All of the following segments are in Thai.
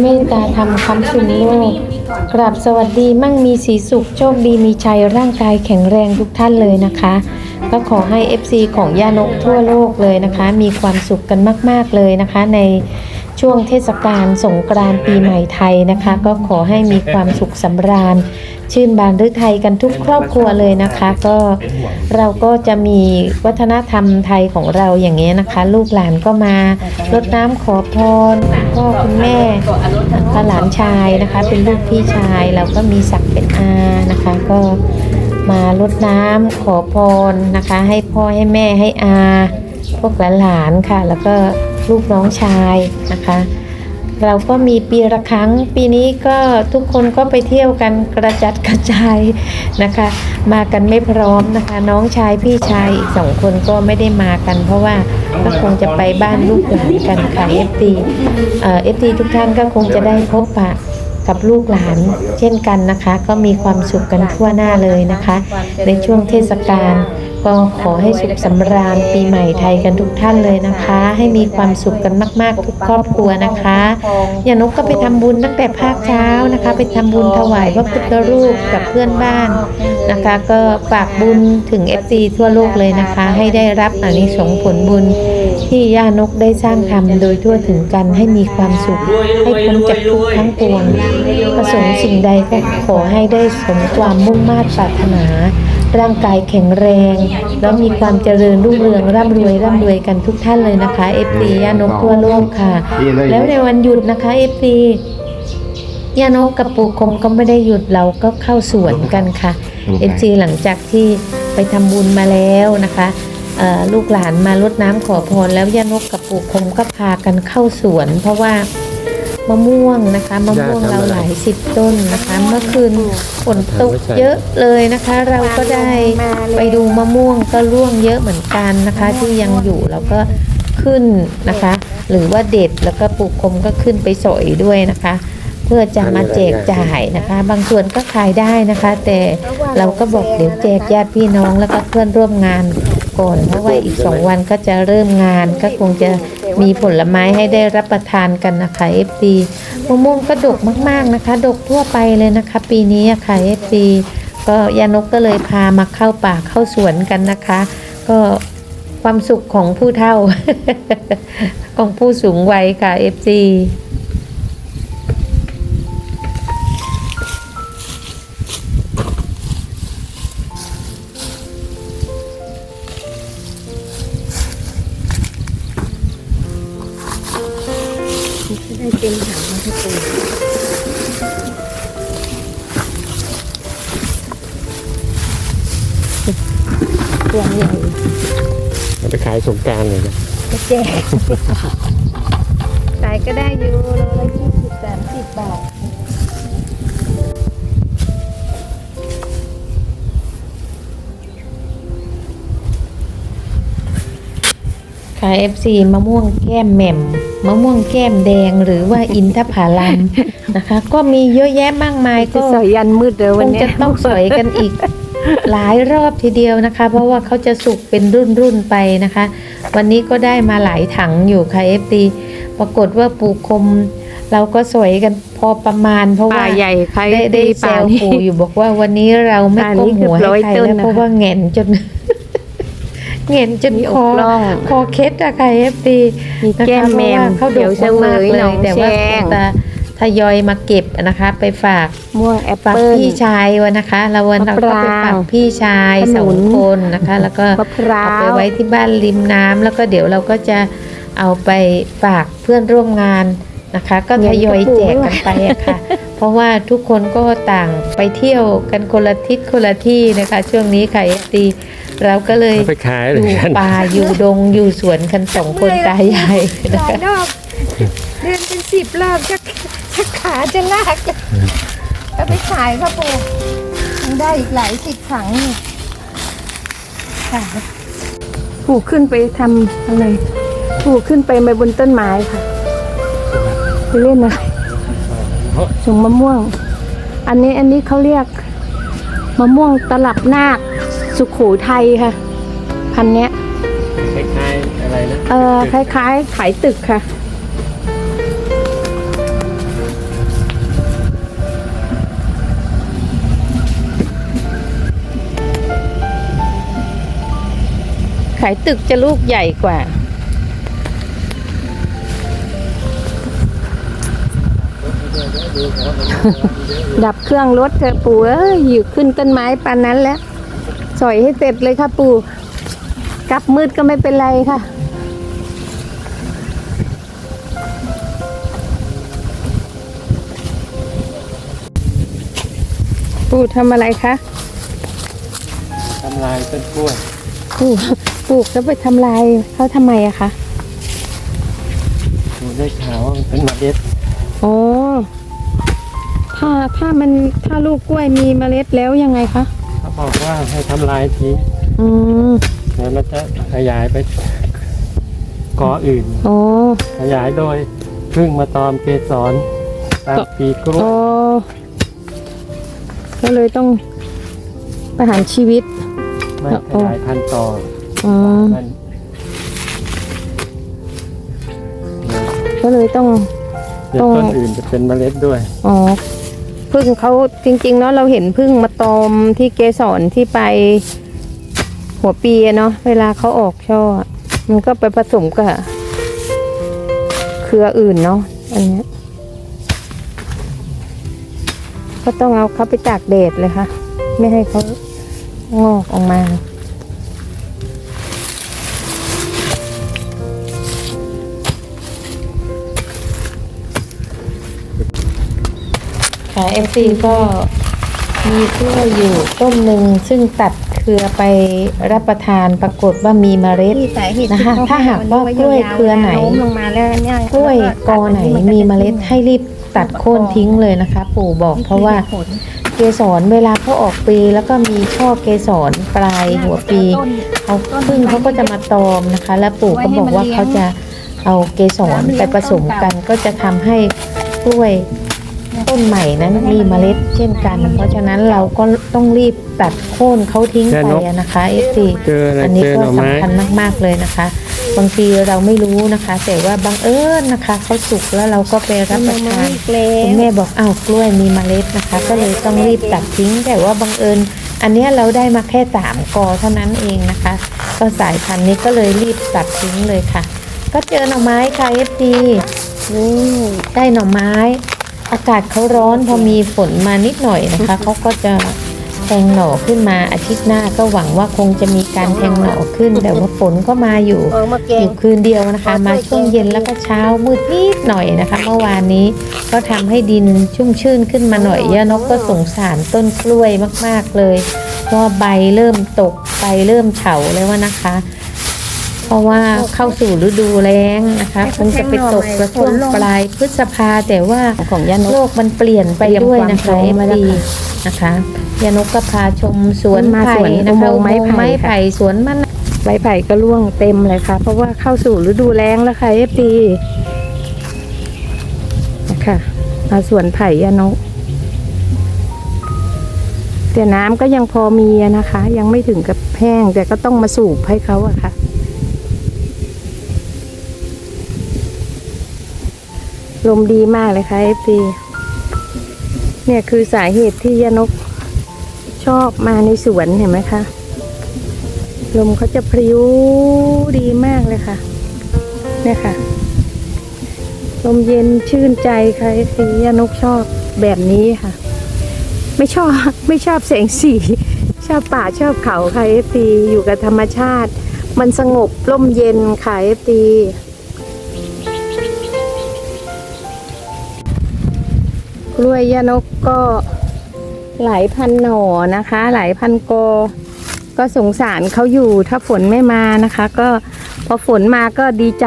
เมตตาธรรมคำสุนโลกกราบสวัสดีมั่งมีสีสุขโชคดีมีชัยร่างกายแข็งแรงทุกท่านเลยนะคะ ก็ขอให้ FC ของย่านกทั่วโลกเลยนะคะ มีความสุขกันมาก ๆเลยนะคะใน ช่วงเทศกาลสงกรานต์ปีใหม่ไทยนะคะ ก็ขอให้มีความสุขสำราญ ชื่นบานฤทัยกันทุกครอบครัวเลยนะคะ ก็เราก็จะมีวัฒนธรรมไทยของเราอย่างนี้ยนะคะ ลูกหลานก็มารดน้ำขอพรคุณพ่อคุณแม่ก็หลานชายนะคะ เป็นลูกพี่ชายเราก็มีศักดิ์เป็นอานะคะ ก็มารดน้ำขอพรนะคะ ให้พ่อให้แม่ให้อา พวกหลานๆค่ะ แล้วก็ ลูกน้องชายนะคะ เราก็มีปีละครั้ง ปีนี้ก็ทุกคนก็ไปเที่ยวกันกระจัดกระจายนะคะ มากันไม่พร้อมนะคะ น้องชายพี่ชายอีกสองคนก็ไม่ได้มากัน เพราะว่าก็คงจะไปบ้านลูกหลานกันค่ะเอฟตีเอฟตีทุกท่านก็คงจะได้พบปะกับลูกหลานเช่นกันนะคะ ก็มีความสุขกันทั่วหน้าเลยนะคะ ในช่วงเทศกาล ก็ขอให้สุขสำราญปีใหม่ไทยกันทุกท่านเลยนะคะ ให้มีความสุขกันมาก ๆ ทุกครอบครัวนะคะอย่านกก็ไปทำบุญตั้งแต่ภาคเช้านะคะ ไปทำบุญถวายพระพุทธรูปกับเพื่อนบ้านนะคะ ก็ฝากบุญถึง FC ทั่วโลกเลยนะคะ ให้ได้รับอานิสงส์ผลบุญที่ย่านกได้สร้างทำโดยทั่วถึงกันให้มีความสุข ให้พ้นจากทุกข์ทั้งปวงประสงค์สิ่งใดก็ขอให้ได้สมความมุ่งมา่ปรารถนา ร่างกายแข็งแรงแล้วมีความเจริญรุ่งเรืองร่ำรวยร่ำรวยกันทุกท่านเลยนะคะเอฟซีย่านกทั่วโลกค่ะ แล้วในวันหยุดนะคะเอฟซีย่านกกับปู่คมก็ไม่ได้หยุดเราก็เข้าสวนกันค่ะเอฟซีหลังจากที่ไปทำบุญมาแล้วนะคะเอ่อลูกหลานมารดน้ำขอพรแล้วย่านกกับปู่คมก็พากันเข้าสวน เพราะว่า มะม่วงนะคะมะม่วงเราหลายสิบต้นนะคะ เมื่อคืนฝนตกเยอะเลยนะคะ เราก็ได้ไปดูมะม่วงก็ร่วงเยอะเหมือนกันนะคะ ที่ยังอยู่แล้วก็ขึ้นนะคะ หรือว่าเด็ดแล้วก็ปู่คมก็ขึ้นไปสอยด้วยนะคะ เพื่อจะมาแจกจ่ายนะคะ บางส่วนก็ขายได้นะคะ แต่เราก็บอกเดี๋ยวแจกญาติพี่น้องแล้วก็เพื่อนร่วมงานก่อนเพราะว่าอีกสองวันก็จะเริ่มงานก็คงจะ มีผลไม้ให้ได้รับประทานกันนะคะ FC มะม่วงก็ดกมากๆนะคะ ดกทั่วไปเลยนะคะ ปีนี้อะค่ะ FC ก็ยานกก็เลยพามาเข้าป่าเข้าสวนกันนะคะ ก็ความสุขของผู้เฒ่า ของผู้สูงวัยค่ะ FC เลยนะจะแจกขายก็ได้อยู่โลละยี่สิบสามสิบบาทขาย FC มะม่วงแก้มแหม่มมะม่วงแก้มแดงหรือว่าอินทผลัมนะคะ ก็มีเยอะแยะมากมายจะก็สอยยันมืดเลยควันงเนี้จะยต้องสอยกันอีก หลายรอบทีเดียวนะคะ เพราะว่าเขาจะสุกเป็นรุ่นรุ่นๆไปนะคะ วันนี้ก็ได้มาหลายถังอยู่ค่ะ FD ปรากฏว่าปูคมเราก็สวยกันพอประมาณ เพราะป่าว่าใหญ่ใครได้ได้ตีแซป่าวนี่ปูอยู่บอกว่าวันนี้เราไม่ป่าก้นี้มหัวเกือบร้ให้อยใครต้นแล้วนะคะเพราะว่าแหงนจนแหงนจนมีคอกอล่องคอเคล็ดอะค่ะ FD มีแก้มแมมเขาดเดี๋ยวกเฉวมากยๆเลหนอยงแต่แชว่าคงงจะท ยอยมาเก็บนะคะ ไปฝากม่วงแอปฝากเปิ้ล พี่ชายวันนะคะเราวันเราก็ไปมะปรางฝากพี่ชายขนุนสองคนนะคะ แล้วก็มะพร้าเอาไปวไว้ที่บ้านริมน้ำแล้วก็เดี๋ยวเราก็จะเอาไปฝากเพื่อนร่วมงานนะคะ ก็ทยอยแจกกันไปอะค่ะ เพราะว่าทุกคนก็ต่างไปเที่ยวกันคนละทิศคนละที่นะคะ ช่วงนี้ค่ะเอฟดีเราก็เลยเอาไปขายอเลยยู่กันป่าอยู่ดงอยู่สวนกันสองคนตายายนะหลายคะรอบ เดินเป็นสิบรอบชักชัก ขาจะลากจะเอาไปขายครับปูยังได้อีกหลายสิบถังนี่ค่ะผูกขึ้นไปทำอะไรผูกขึ้นไปไปบนต้นไม้ค่ะไปเล่นอะไรสงมะม่วง อันนี้อันนี้เขาเรียกมะม่วงตลับนาคสุขโขทัยค่ะ พันธุ์เนี้ยคล้ายๆอะไรนะเออคล้ายๆขายตึกค่ะายตึกจะลูกใหญ่กว่า ดับเครื่องรถเถอะปู่เอ้ยอยู่ขึ้นต้นไม้ปานนั้นแล้ว สอยให้เสร็จเลยค่ะปู่ กลับมืดก็ไม่เป็นไรค่ะปู่ทำอะไรคะ ทำลายต้นกล้วยปลูก ปลูกแล้วไปทำลายเขาทำไมอะคะดูได้ข่าวว่ามันเป็นเมล็ดอ๋อถ้าถ้ามันถ้าลูกกล้วยมีเมล็ดแล้วยังไงคะเขาบอกว่าให้ทำลายทิ้งอืมเดี๋ยวมันจะขยายไปกออื่น อ๋อ ขยายโดยพึ่งมาตอมเกสรตามปีกล้วยอ๋อ ก็เลยต้องประหารชีวิต ไม่ขยายพันธุ์ต่อ อืมมันก็เลยต้อง เดี๋ยวต้นอื่นจะเป็นเมล็ดด้วย อ๋อพึ่งเขาจริง ๆ เนาะเราเห็นพึ่งมาตอมที่เกสรที่ไป หัวปีอะเนาะเวลาเขาออกช่ออะมันก็ไปผสมกับเครืออื่นเนาะอันเนี้ยก็ต้องเอาเขาไปตากแดดเลยค่ะ ไม่ให้เขางอกออกมา ค่ะเอฟซีก็มีกล้วยอยู่ต้นหนึ่งซึ่งตัดเครือไปรับประทานปรากฏว่ามีเมล็ดที่สาเหตุนะคะที่เขถ้าหากว่ากล้วยเครือไหนโน้มลงมาแล้วเนี่ยกล้วยกอไหนมีเมล็ดให้รีบตัดโค่นทิ้งเลยนะคะ ปู่บอกเพราะว่าเกสรเวลาเขาออกปีแล้วก็มีช่อเกสรปลายหัวปีเขาพึ่งเขาก็จะมาตอมนะคะ แล้วปู่ก็บอกว่าเขาจะเอาเกสรไปผสมกันก็จะทำให้กล้วย ต้นใหม่นั้นมีเมล็ดเช่นกัน เพราะฉะนั้นเราก็ต้องรีบตัดโค่นเขาทิ้งไปอะนะคะเอฟซีเจออะไรอันนี้เจอก็หน่อไม้สำคัญมาก ๆ เลยนะคะ บางทีเราไม่รู้นะคะ แต่ว่าบังเอิญนะคะเขาสุกแล้วเราก็ไปรับประทานคุณแม่บอกอ้าวกล้วยมีเมล็ดนะคะ ก็เลยต้องรีบตัดทิ้ง แต่ว่าบังเอิญอันเนี้ยเราได้มาแค่สามกอเท่านั้นเองนะคะ ก็สายพันธุ์นี้ก็เลยรีบตัดทิ้งเลยค่ะ ก็เจอหน่อไม้ค่ะเอฟซีนี่ได้หน่อไม้ อากาศเขาร้อนพอมีฝนมานิดหน่อยนะคะเขาก็จะแทงหน่อขึ้นมาอาทิตย์หน้าก็หวังว่าคงจะมีการแทงหน่อขึ้น แต่ว่าฝนก็มาอยู่เออมาแกองยู่คืนเดียวนะคะ มาช่วงเย็นแล้วก็เช้ามืดนิดหน่อยนะคะ เมื่อวานนี้ก็ทำให้ดินชุ่มชื่นขึ้นมาหน่อยย่านกก็สงสารต้นกล้วยมาก ๆเลยเพราะว่าใบเริ่มตกใบเริ่มเฉาแล้วนะคะ เพราะว่าเข้าสู่ฤดูแล้งนะคะคงจะไปตกกระช่วงปลายพฤษภาแต่ว่าของยานโลกมันเปลี่ยนไปด้วยนะคะเตรียมความพร้อมไว้แล้วดีค่ะนะคะยานกก็พาชมสวนมาไผ่สวนนะคะอุโมงค์ไม้อุโงค์ไผ่ไม้ไผ่สวนมันใบไผ่ก็ร่วงเต็มเลยค่ะ เพราะว่าเข้าสู่ฤดูแล้งแล้วค่ะเอฟดีนะคะมาสวนไผ่ยานกแต่น้ำก็ยังพอมีอะนะคะ ยังไม่ถึงกับแห้ง แต่ก็ต้องมาสูบให้เขาอะค่ะ ลมดีมากเลยค่ะเอฟดีเนี่ยคือสาเหตุที่ยานกชอบมาในสวนเห็นไหมคะ ลมเขาจะพริ้วดีมากเลยค่ะ เนี่ยค่ะ ลมเย็นชื่นใจค่ะเอฟซียานกชอบแบบนี้ค่ะ ไม่ชอบไม่ชอบแสงสี ชอบป่าชอบเขาค่ะเอฟซีอยู่กับธรรมชาติ มันสงบร่มเย็นค่ะเอฟซี กล้วยยานกก็หลายพันหน่อนะคะ หลายพันกอ ก็สงสารเขาอยู่ถ้าฝนไม่มานะคะ ก็พอฝนมาก็ดีใจ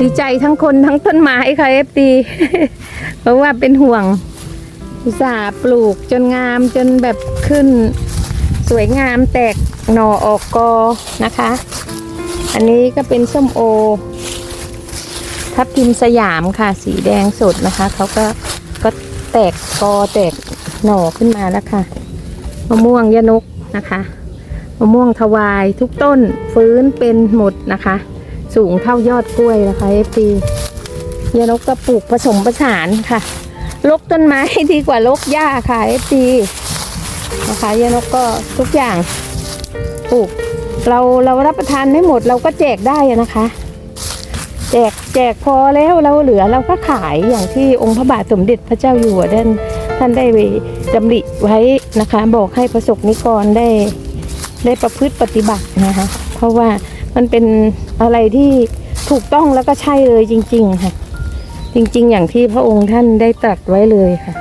ดีใจทั้งคนทั้งต้นไม้ค่ะเอฟตีเพราะว่าเป็นห่วงอุตส่าห์ปลูกจนงามจนแบบขึ้น สวยงามแตกหน่อออกกอนะคะ อันนี้ก็เป็นส้มโอทับทิมสยามค่ะสีแดงสดนะคะเขาก็ก็ แตกกอแตกหน่อขึ้นมาแล้วค่ะมะม่วงยะนกนะคะมะม่วงทวายทุกต้นฟื้นเป็นหมดนะคะ สูงเท่ายอดกล้วยนะคะเอฟซียานกก็ปลูกผสมผสานค่ะลกต้นไม้ดีกว่าลกหญ้าค่ะเอฟซีนะคะยานกก็ทุกอย่างปลูกเราเรารับประทานไม่หมดเราก็แจกได้นะคะ แจกแจกพอแล้วเราเหลือเราก็ขายอย่างที่องค์พระบาทสมเด็จพระเจ้าอยู่หัวท่านท่านได้ไปดำริไว้นะคะ บอกให้ประสบนิกรได้ได้ประพฤติปฏิบัตินะคะ เพราะว่ามันเป็นอะไรที่ถูกต้องแล้วก็ใช่เลยจริง ๆ ค่ะ จริง ๆ อย่างที่พระองค์ท่านได้ตรัสไว้เลยค่ะ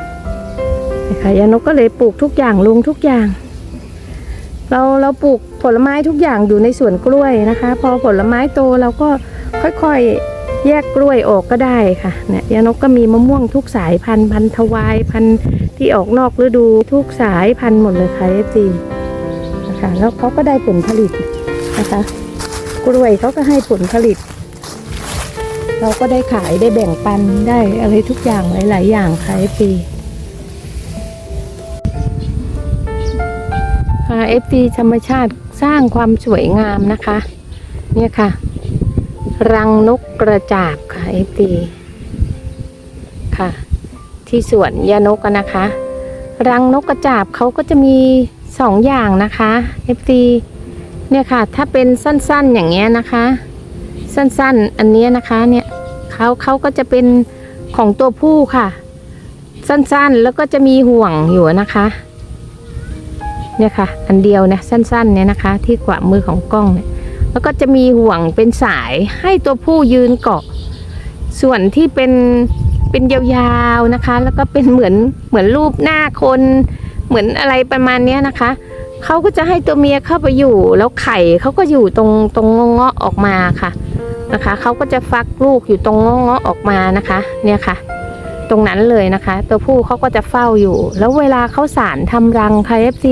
นะคะยานกก็เลยปลูกทุกอย่างลงทุกอย่าง เราเราปลูกผลไม้ทุกอย่างอยู่ในสวนกล้วยนะคะ พอผลไม้โตเราก็ ค่อยๆ แยกกล้วยออกก็ได้ค่ะเนี่ยยานกก็มีมะม่วงทุกสายพันธุ์พันธุ์ทวายพันธุ์ที่ออกนอกฤดูทุกสายพันธุ์หมดเลยค่ะเอฟซีนะคะแล้วเขาก็ได้ผลผลิตนะคะ กล้วยเขาก็ให้ผลผลิต เราก็ได้ขายได้แบ่งปันได้อะไรทุกอย่างหลาย ๆ อย่างค่ะเอฟซีค่ะ FT ธรรมชาติสร้างความสวยงามนะคะ เนี่ยค่ะ รังนกกระจาบค่ะ FT ค่ะ ที่สวนยานกนะคะ รังนกกระจาบเขาก็จะมีสองอย่างนะคะ FT เนี่ยค่ะ ถ้าเป็นสั้นๆอย่างเงี้ยนะคะ สั้นๆ อันเนี้ยนะคะเนี่ยเขาเขาก็จะเป็นของตัวผู้ค่ะ สั้นๆแล้วก็จะมีห่วงอยู่นะคะเนี่ยค่ะ อันเดียวนะสั้นๆเนี่ยนะคะ ที่กว่ามือของกล้องเนี่ย แล้วก็จะมีห่วงเป็นสายให้ตัวผู้ยืนเกาะ ส่วนที่เป็นเป็นยาวๆนะคะ แล้วก็เป็นเหมือนเหมือนรูปหน้าคนเหมือนอะไรประมาณนี้นะคะเขาก็จะให้ตัวเมียเข้าไปอยู่แล้วไข่เขาก็อยู่ตรงตรงเงาะออกมาค่ะนะคะเขาก็จะฟักลูกอยู่ตรงเงาะออกมานะคะ เนี่ยค่ะ ตรงนั้นเลยนะคะ ตัวผู้เขาก็จะเฝ้าอยู่ แล้วเวลาเขาสารทำรังค่ะ FC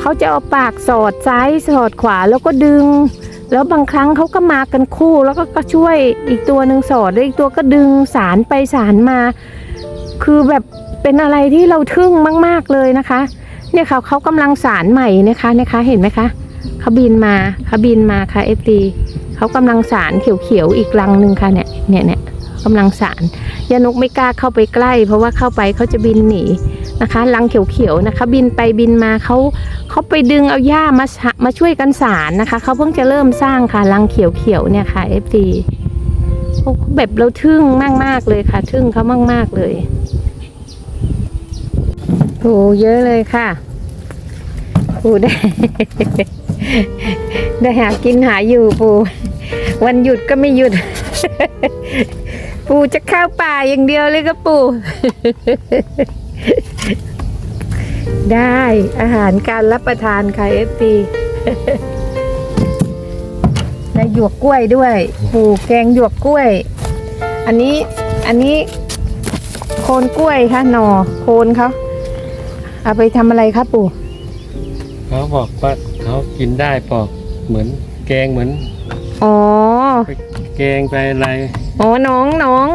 เขาจะเอาปากสอดซ้ายสอดขวาแล้วก็ดึง แล้วบางครั้งเขาก็มากันคู่ แล้วก็ก็ช่วยอีกตัวหนึ่งสอดแล้วอีกตัวก็ดึงสารไปสารมา คือแบบเป็นอะไรที่เราทึ่งมาก ๆเลยนะคะ เนี่ยเขาเขากำลังสารใหม่นะคะนะคะเห็นไหมคะเขาบินมาเขาบินมาค่ะ FD เขากำลังสารเขียวๆอีกรังหนึ่งค่ะเนี่ยเนี่ยเนี่ยกำลังสารยานกไม่กล้าเข้าไปใกล้ เพราะว่าเข้าไปเขาจะบินหนี นะคะรังเขียวๆนะคะ บินไปบินมาเขาเขาไปดึงเอาหญ้ามามาช่วยกันสารนะคะเขาเพิ่งจะเริ่มสร้างค่ะรังเขียวๆเนี่ยค่ะ FD โอ้แบบเราทึ่งมากๆเลยค่ะ ทึ่งเขามาก ๆเลยโอ้เยอะเลยค่ะปูได้ ได้หากินหาอยู่ปูวันหยุดก็ไม่หยุด ปู่จะเข้าป่าอย่างเดียวเลยก็ปู่ ได้อาหารการรับประทานค่ะเอฟซีได้หยวกกล้วยด้วย ปู่แกงหยวกกล้วย อันนี้อันนี้โคนกล้วยค่ะหนอโคนเขาเอาไปทำอะไรคะปู่เขาบอกว่าเขากินได้ปอกเหมือนแกงเหมือนอ๋อไปแกงไปอะไร อ๋อน้องน้อง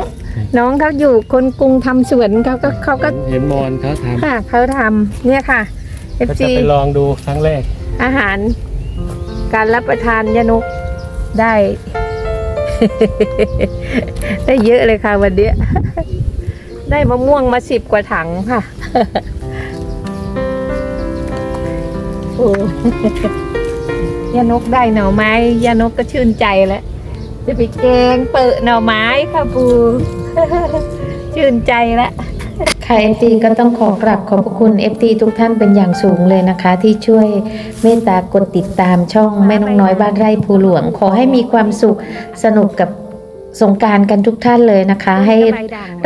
น้องเขาอยู่คนกรุงทำสวนเขาก็เขาก็เห็นมอนเขาทค่ะเขาทำเนี่ยค่ะำก็ FC จะไปลองดูครั้งแรก อาหาร การรับประทานยานุกได้ ได้เยอะเลยค่ะวันเนี้ยได้มะม่วงมาสิบกว่าถังค่ะโอ้ยานกได้หน่อไม้ยานกก็ชื่นใจแล้วจะไปแกงเปิดหน่อไม้ค่ะปู ชื่นใจแล้วค่ะ FT ก็ต้องขอกราบขอบพระคุณ FT ทุกท่านเป็นอย่างสูงเลยนะคะ ที่ช่วยเมตตากดติดตามช่องแม่น้องน้อยบ้านไร่ภูหลวง ขอให้มีความสุขสนุกกับสงกรารกันทุกท่านเลยนะคะ ให้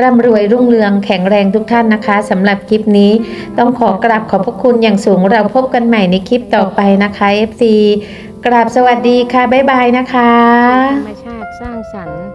ร่ำรวยรุ่งเรืองแข็งแรงทุกท่านนะคะสำหรับคลิปนี้ต้องขอกราบขอบพระคุณอย่างสูงเราพบกันใหม่ในคลิปต่อไปนะคะ FC กราบสวัสดีค่ะ บ๊ายบายนะคะธรรมชาติสร้างสรรค์